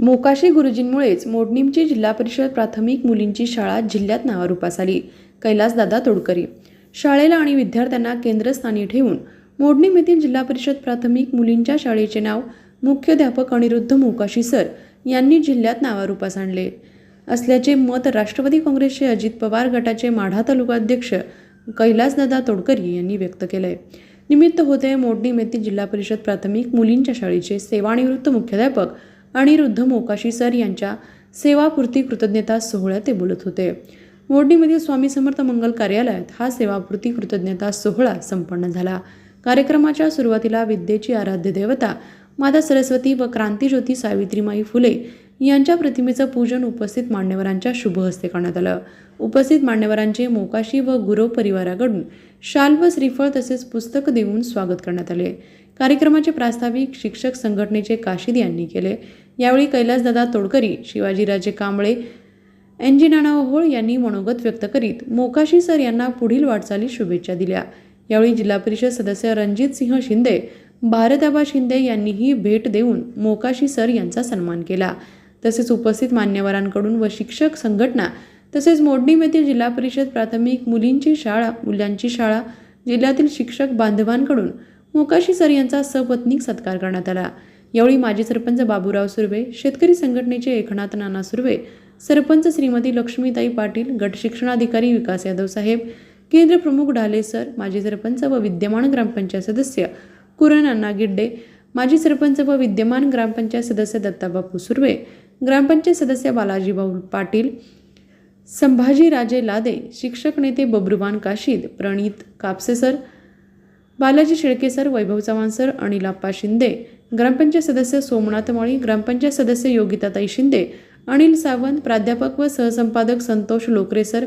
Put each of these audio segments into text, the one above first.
मोकाशी गुरुजींमुळेच मोडणीमची जिल्हा परिषद प्राथमिक मुलींची शाळा जिल्ह्यात नावारूपास आली. कैलासदादा तोडकरी. शाळेला आणि विद्यार्थ्यांना केंद्रस्थानी ठेवून मोडणीम येथील जिल्हा परिषद प्राथमिक मुलींच्या शाळेचे नाव मुख्याध्यापक अनिरुद्ध मोकाशी सर यांनी जिल्ह्यात नावारूपास आणले. असल्याचे मत राष्ट्रवादी काँग्रेसचे अजित पवार गटाचे माढा तालुकाध्यक्ष कैलासदादा तोडकरी यांनी व्यक्त केलंय. निमित्त होते मोडणीम येथील जिल्हा परिषद प्राथमिक मुलींच्या शाळेचे सेवानिवृत्त मुख्याध्यापक अनिरुद्ध मोकाशी सर यांच्या सेवापूर्ती कृतज्ञता सोहळ्यात ते बोलत होते. मोडणीमधील स्वामी समर्थ मंगल कार्यालयात हा सेवापूर्ती कृतज्ञता सोहळा संपन्न झाला. कार्यक्रमाच्या सुरुवातीला विद्येची आराध्य देवता माता सरस्वती व क्रांतीज्योती सावित्रीमाई फुले यांच्या प्रतिमेचं पूजन उपस्थित मान्यवरांच्या शुभ हस्ते करण्यात आलं. उपस्थित मान्यवरांचे मोकाशी व गुरव परिवाराकडून शाल व श्रीफळ तसेच पुस्तक देऊन स्वागत करण्यात आले. कार्यक्रमाचे प्रास्ताविक शिक्षक संघटनेचे काशीद यांनी केले. यावेळी कैलासदादा तोडकरी शिवाजीराजे कांबळे एन जी नानावहोळ यांनी मनोगत व्यक्त करीत मोकाशी सर यांना पुढील वाटचाली शुभेच्छा दिल्या. यावेळी जिल्हा परिषद सदस्य रणजित सिंह शिंदे भारताबा शिंदे यांनीही भेट देऊन मोकाशी सर यांचा सन्मान केला. तसेच उपस्थित मान्यवरांकडून व शिक्षक संघटना तसेच मोडणीम येथील जिल्हा परिषद प्राथमिक मुलींची शाळा मुलांची शाळा जिल्ह्यातील शिक्षक बांधवांकडून मोकाशी सर यांचा सपत्नीक सत्कार करण्यात आला. यावेळी माजी सरपंच बाबूराव सुर्वे शेतकरी संघटनेचे एकनाथ नाना सुर्वे सरपंच श्रीमती लक्ष्मीताई पाटील गट शिक्षणाधिकारी विकास यादव साहेब केंद्र प्रमुख ढाले सर माजी सरपंच व विद्यमान ग्रामपंचायत सदस्य कुरण अण्णा गिड्डे माजी सरपंच व विद्यमान ग्रामपंचायत सदस्य दत्ताबापू सुर्वे ग्रामपंचायत सदस्य बालाजीभाऊ पाटील संभाजी राजे लादे शिक्षक नेते Babruvan Kashid Pranit Kapse sir Balaji Shelke sir Vaibhav Chavan sir Anilappa Shinde ग्रामपंचायत सदस्य सोमनाथ माळी ग्रामपंचायत सदस्य योगिताताई शिंदे अनिल सावंत प्राध्यापक व सहसंपादक संतोष लोकरे सर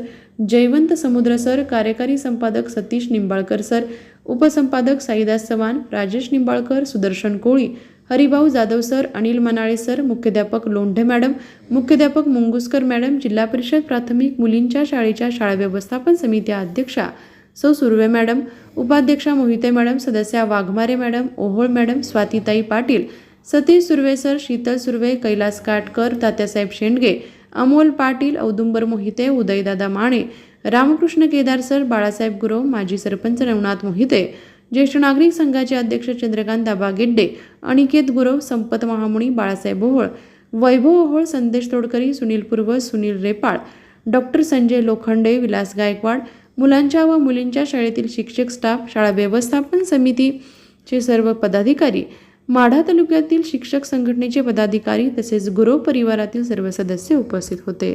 जयवंत समुद्र सर कार्यकारी संपादक सतीश निंबाळकर सर उपसंपादक साईदास चव्हाण राजेश निंबाळकर सुदर्शन कोळी हरिभाऊ जाधव सर अनिल मनाळे सर मुख्याध्यापक लोंढे मॅडम मुख्याध्यापक मुंगुसकर मॅडम जिल्हा परिषद प्राथमिक मुलींच्या शाळेच्या शाळा व्यवस्थापन समिती अध्यक्षा सौ सुर्वे मॅडम उपाध्यक्षा मोहिते मॅडम सदस्या Waghmare madam Ohol madam Swatitai Patil Satish Surve sir Sheetal Surve Kailas Katkar Tatyasaheb Shendge Amol Patil Audumbar Mohite Udaydada Mane Ramkrishna Kedar sir Balasaheb Gurav माजी सरपंच नवनाथ मोहिते ज्येष्ठ नागरिक संघाचे अध्यक्ष चंद्रकांत दाबा गिड्डे अनिकेत गुरव संपत महामुणी बाळासाहेब ओहोळ वैभव ओहोळ संदेश तोडकरी सुनील पूर्व सुनील रेपाळ डॉक्टर संजय लोखंडे विलास गायकवाड मुलांच्या व मुलींच्या शाळेतील शिक्षक स्टाफ शाळा व्यवस्थापन समितीचे सर्व पदाधिकारी माढा तालुक्यातील शिक्षक संघटनेचे पदाधिकारी तसेच गुरव परिवारातील सर्व सदस्य उपस्थित होते.